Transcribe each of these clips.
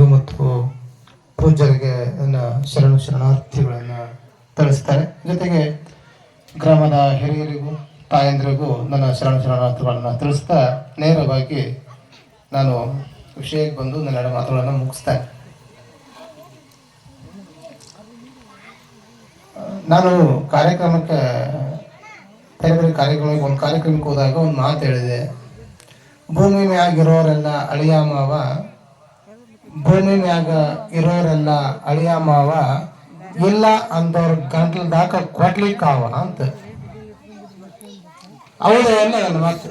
ಶ್ರೀಗಳಿಗೂ ಮತ್ತು ಪೂಜ್ಯರಿಗೆ ಶರಣು ಶರಣಾರ್ಥಿಗಳನ್ನು ತಿಳಿಸ್ತಾರೆ ಜೊತೆಗೆ ಗ್ರಾಮದ ಹಿರಿಯರಿಗೂ, ತಾಯಂದಿರಿಗೂ ನನ್ನ ಶರಣ ಶರಣಾರ್ಥಿಗಳನ್ನು ತಿಳಿಸ್ತಾ ನೇರವಾಗಿ ನಾನು ವಿಷಯಕ್ಕೆ ಬಂದು ನನ್ನ ಮಾತುಗಳನ್ನು ಮುಗಿಸ್ತೇನೆ ನಾನು ಕಾರ್ಯಕ್ರಮಕ್ಕೆ, ಬೇರೆ ಬೇರೆ ಕಾರ್ಯಕ್ರಮಕ್ಕೆ, ಒಂದು ಕಾರ್ಯಕ್ರಮಕ್ಕೆ ಹೋದಾಗ ಒಂದು ಮಾತು ಹೇಳಿದೆ. ಭೂಮಿ ಮ್ಯಾಗ ಇರೋರೆಲ್ಲ ಅಳಿಯ ಮಾವ ಮ್ಯಾಗ ಇರೋರೆಲ್ಲ ಅಳಿಯ ಮಾವ, ಇಲ್ಲ ಅಂದವ್ರ ಗಂಟ್ಲದಾಕ ಕೊಡ್ಲಿಕ್ಕಾವ ಅಂತ. ಹೌದು, ಎಲ್ಲ ಮಾತು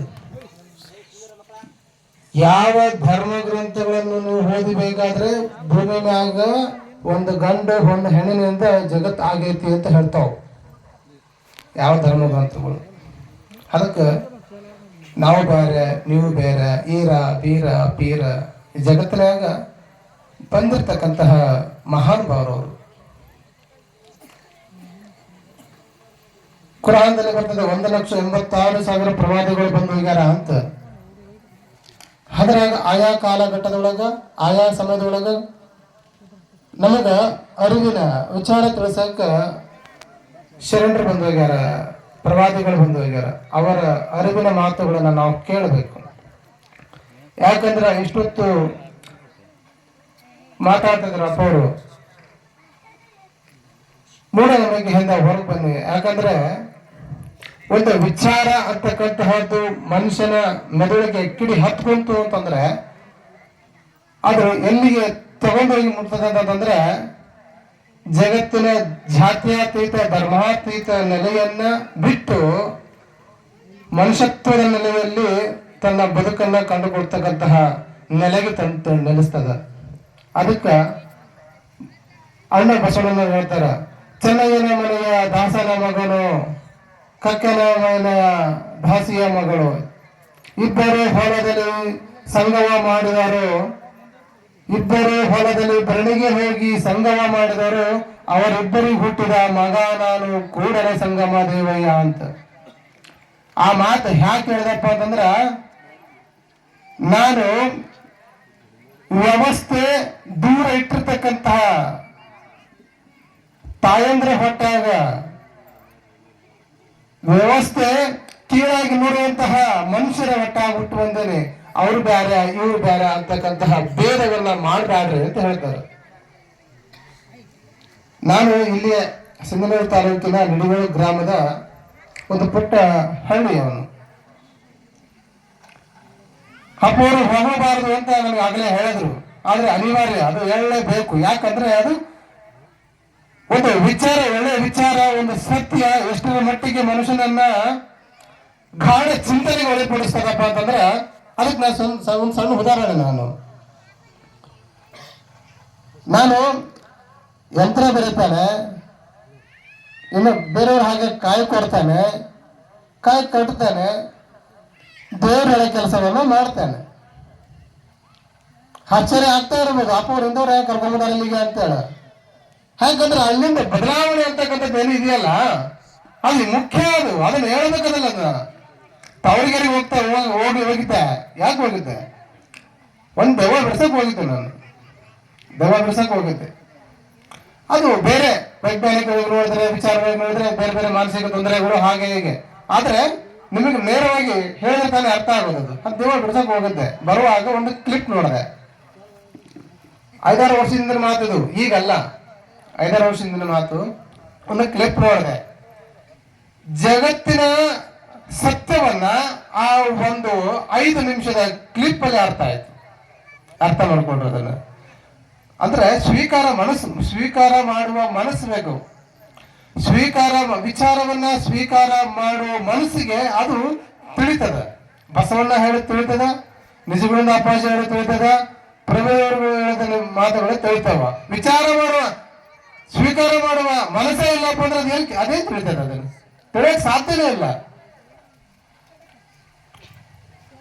ಯಾವ ಧರ್ಮ ಗ್ರಂಥಗಳನ್ನು ನೀವು ಓದಿಬೇಕಾದ್ರೆ ಭೂಮಿ ಮ್ಯಾಗ ಒಂದು ಗಂಡು, ಒಂದು ಹೆಣ್ಣಿನಿಂದ ಜಗತ್ ಆಗೈತಿ ಅಂತ ಹೇಳ್ತಾವ. ಯಾವ ಧರ್ಮ ಗ್ರಂಥಗಳು? ಅದಕ್ಕೆ ನಾವು ಬೇರೆ, ನೀವು ಬೇರೆ, ಈರ, ಬೀರ, ಪೀರ ಜಗತ್ತಿನಾಗ ಬಂದಿರ್ತಕ್ಕಂತಹ ಮಹಾನುಭಾವರವರು ಕುರಾನ್ದಲ್ಲಿ ಬರ್ತದೆ, ಒಂದು ಲಕ್ಷ ಎಂಬತ್ತಾರು ಸಾವಿರ ಪ್ರವಾದಗಳು ಬಂದು ಹೋಗ್ಯಾರ ಅಂತ. ಅದ್ರಾಗ ಆಯಾ ಕಾಲಘಟ್ಟದೊಳಗ, ಆಯಾ ಸಮಯದೊಳಗ ನಮಗ ಅರಿವಿನ ವಿಚಾರ ತಿಳಿಸಕ ಶರಣರು ಬಂದು ಹೋಗ್ಯಾರ, ಪ್ರವಾದಿಗಳು ಬಂದು ಹೋಗ್ಯಾರ. ಅವರ ಅರಿವಿನ ಮಾತುಗಳನ್ನ ನಾವು ಕೇಳಬೇಕು. ಯಾಕಂದ್ರೆ ಇಷ್ಟೊತ್ತು ಮಾತಾಡ್ತಿದ್ರು ಅಪ್ಪ ಅವರು ಮೂಢನಂಬಿಕೆ ಹಿಂದೆ ಹೊರಗೆ ಬಂದ್ವಿ ಯಾಕಂದ್ರೆ ಒಂದು ವಿಚಾರ ಅಂತಕ್ಕಂತಹದ್ದು ಮನುಷ್ಯನ ಮೆದುಳಿಗೆ ಕಿಡಿ ಹತ್ಕೊಂತು ಅಂತಂದ್ರೆ, ಅದು ಎಲ್ಲಿಗೆ ತಗೊಂಡೋಗಿ ಮುಟ್ತದೆ ಅಂತಂದ್ರೆ, ಜಗತ್ತಿನ ಜಾತ್ಯಾತೀತ, ಧರ್ಮಾತೀತ ನೆಲೆಯನ್ನ ಬಿಟ್ಟು ಮನುಷ್ಯತ್ವದ ನೆಲೆಯಲ್ಲಿ ತನ್ನ ಬದುಕನ್ನ ಕಂಡುಕೊಳ್ತಕ್ಕಂತಹ ನೆಲೆಗೆ ತಂದು ನೆಲೆಸ್ತದ. ಅದಕ್ಕೆ ಅಣ್ಣ ಬಸವಣ್ಣ ಹೇಳ್ತಾರ, ಚೆನ್ನಯ್ಯನ ಮನೆಯ ದಾಸನ ಮಗನು, ಕಕ್ಕನ ಮನೆಯ ದಾಸಿಯ ಮಗಳು. ಇಬ್ಬರೇ ಹೊಲದಲ್ಲಿ ಸಂಗಮ ಮಾಡಿದರು ಇಬ್ಬರೇ ಹೊಲದಲ್ಲಿ ಬೆರಳಿಗೆ ಹೋಗಿ ಸಂಗಮ ಮಾಡಿದರು ಅವರಿಬ್ಬರಿಗೆ ಹುಟ್ಟಿದ ಮಗ ನಾನು ಕೂಡಲೇ ಸಂಗಮ ದೇವಯ್ಯ ಅಂತ. ಆ ಮಾತು ಯಾಕೆ ಹೇಳ್ದಪ್ಪ ಅಂತಂದ್ರ, ನಾನು ವ್ಯವಸ್ಥೆ ದೂರ ಇಟ್ಟಿರ್ತಕ್ಕಂತಹ ತಾಯಂದ್ರ ಹೊಟ್ಟಾಗ ವ್ಯವಸ್ಥೆ ಕೀಳಾಗಿ ನೋಡುವಂತಹ ಮನುಷ್ಯರ ಹೊಟ್ಟಾಗ ಹುಟ್ಟು ಬಂದೇನೆ. ಅವ್ರು ಬೇರೆ ಇವ್ರು ಬೇರೆ ಅಂತಕ್ಕಂತಹ ಭೇದವನ್ನ ಮಾಡಬೇಡ್ರಿ ಅಂತ ಹೇಳ್ತಾರೆ. ನಾನು ಇಲ್ಲಿ ಸಿಂಗನೂರು ತಾಲೂಕಿನ ನಿಡುಗೋಳು ಗ್ರಾಮದ ಒಂದು ಪುಟ್ಟ ಹಳ್ಳಿ ಅವನು ಅಪ್ಪವರು ಹೋಗಬಾರದು ಅಂತ ನನಗೆ ಆಗಲೇ ಹೇಳಿದ್ರು. ಆದರೆ ಅನಿವಾರ್ಯ, ಅದು ಹೇಳಲೇಬೇಕು ಯಾಕಂದ್ರೆ ಅದು ಒಂದು ವಿಚಾರ ಒಳ್ಳೆಯ ವಿಚಾರ, ಒಂದು ಸತ್ಯ ಎಷ್ಟರ ಮಟ್ಟಿಗೆ ಮನುಷ್ಯನನ್ನ ಗಾಢ ಚಿಂತನೆಗೆ ಒಳಪಡಿಸ್ತದಪ್ಪ ಅಂತಂದ್ರೆ ಅದಕ್ಕೆ ನಾನು ಒಂದು ಸಣ್ಣ ಉದಾಹರಣೆ ನಾನು. ನಾನು ಯಂತ್ರ ಬೆರೀತಾನೆ, ಇನ್ನು ಬೇರೆಯವ್ರ ಹಾಗೆ ಕಾಯಿ ಕೊಡ್ತಾನೆ, ಕಾಯಿ ಕಟ್ತಾನೆ ದೇವ್ರ ಕೆಲಸವನ್ನು ಮಾಡ್ತಾನೆ. ಆಶ್ಚರ್ಯ ಆಗ್ತಾ ಇರ್ಬೋದು. ಅಪ್ಪ ಅವ್ರು ಇಂದವ್ರು ಯಾಕೆ ಕರ್ಕೊಂಡ್ಬಂದಾರ ಇಲ್ಲಿಗೆ ಅಂತೇಳಿ ಯಾಕಂದ್ರೆ ಅಲ್ಲಿಂದ ಬದಲಾವಣೆ ಅಂತಕ್ಕಂಥದ್ದು ಏನು ಇದೆಯಲ್ಲ, ಅಲ್ಲಿ ಮುಖ್ಯ ಅದು. ಅದನ್ನ ಹೇಳ್ಬೇಕದಲ್ಲ ಅದನ್ನ ತವರಿಗೆರಿಗೆ ಹೋಗ್ತಾ ಹೋಗಿ ಹೋಗಿ ಹೋಗಿದ್ದೆ. ಯಾಕೆ ಹೋಗಿದ್ದೆ? ಒಂದು ದೆವ್ವ ಬಿಡ್ಸಕ್ ಹೋಗಿದ್ದೆ ನಾನು. ದೆವ್ವ ಬಿಡ್ಸಕ್ ಹೋಗಿದ್ದೆ. ಅದು ಬೇರೆ ವೈಜ್ಞಾನಿಕವಾಗಿ ನೋಡಿದ್ರೆ, ವಿಚಾರವಾಗಿ ನೋಡಿದ್ರೆ ಬೇರೆ ಬೇರೆ ಮಾನಸಿಕ ತೊಂದರೆಗಳು ಹಾಗೆ ಹೀಗೆ. ಆದ್ರೆ ನಿಮಗೆ ನೇರವಾಗಿ ಹೇಳಿದ್ರೆ ತಾನೇ ಅರ್ಥ ಆಗೋದು ಅದು ದೇವ ಬಿಡ್ಸಕ್ ಹೋಗಿದ್ದೆ. ಬರುವಾಗ ಒಂದು ಕ್ಲಿಪ್ ನೋಡಿದೆ. ಐದಾರು ವರ್ಷದಿಂದ ಮಾತು ಇದು. ಈಗಲ್ಲ. ಐದಾರು ವರ್ಷದಿಂದ ಮಾತು. ಒಂದು ಕ್ಲಿಪ್ ನೋಡಿದೆ. ಜಗತ್ತಿನ ಸತ್ಯವನ್ನ ಆ ಒಂದು ಐದು ನಿಮಿಷದ ಕ್ಲಿಪ್ ಅಲ್ಲಿ ಅರ್ಥ ಆಯ್ತು. ಅರ್ಥ ಮಾಡ್ಕೊಂಡ್ರು ಅದನ್ನ. ಅಂದ್ರೆ ಸ್ವೀಕಾರ ಮನಸ್ಸು, ಸ್ವೀಕಾರ ಮಾಡುವ ಮನಸ್ಸು ಬೇಕು. ಸ್ವೀಕಾರ ವಿಚಾರವನ್ನ ಸ್ವೀಕಾರ ಮಾಡುವ ಮನಸ್ಸಿಗೆ ಅದು ತಿಳಿತದ. ಬಸವಣ್ಣ ಹೇಳಿ ತಿಳಿತದ ನಿಜಗಳಿಂದ ಅಪ್ಪಾಜಿ ಹೇಳಿ ತಿಳಿತದ ಪ್ರಭೆಯವರು ಹೇಳಿದ ಮಾತುಗಳು ತಿಳಿತವ. ವಿಚಾರ ಮಾಡುವ, ಸ್ವೀಕಾರ ಮಾಡುವ ಮನಸ್ಸೇ ಇಲ್ಲಪ್ಪ ಅಂದ್ರೆ ಅದೇನ್ ಅದೇ ತಿಳಿತದ ಅದನ್ನು. ತಿಳಿಯಕ್ ಸಾಧ್ಯನೇ ಇಲ್ಲ.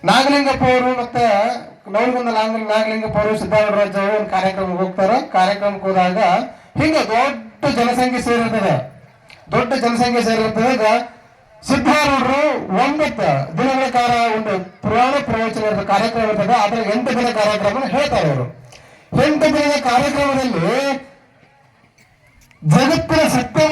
ನಾಗಲಿಂಗಪ್ಪ ಅವರು ಮತ್ತೆ ನವಲಗುಂದ ನಾಗ ನಾಗಲಿಂಗಪ್ಪ ಅವರು ಸಿದ್ದಾರಾಮರಾಜ್ ಅವರು ಒಂದು ಕಾರ್ಯಕ್ರಮಕ್ಕೆ ಹೋಗ್ತಾರ. ಕಾರ್ಯಕ್ರಮಕ್ಕೆ ಹೋದಾಗ ಹಿಂಗ ದೊಡ್ಡ ಜನಸಂಖ್ಯೆ ಸೇರಿರ್ತದೆ. ದೊಡ್ಡ ಜನಸಂಖ್ಯೆ ಸೇರಿರ್ತದಾಗ ಸಿದ್ಧಾರೂಢರು ಒಂಬತ್ತು ದಿನಗಳ ಕಾಲ ಒಂದು ಪುರಾಣ ಪ್ರವಚನ ಇರ್ತದೆ, ಕಾರ್ಯಕ್ರಮ ಇರ್ತದೆ. ಆದ್ರೆ ಎಂಟು ದಿನ ಕಾರ್ಯಕ್ರಮ ಹೇಳ್ತಾರೆ ಅವರು ಎಂಟು ದಿನದ ಕಾರ್ಯಕ್ರಮದಲ್ಲಿ ಜಗತ್ತಿನ ಸತ್ಯ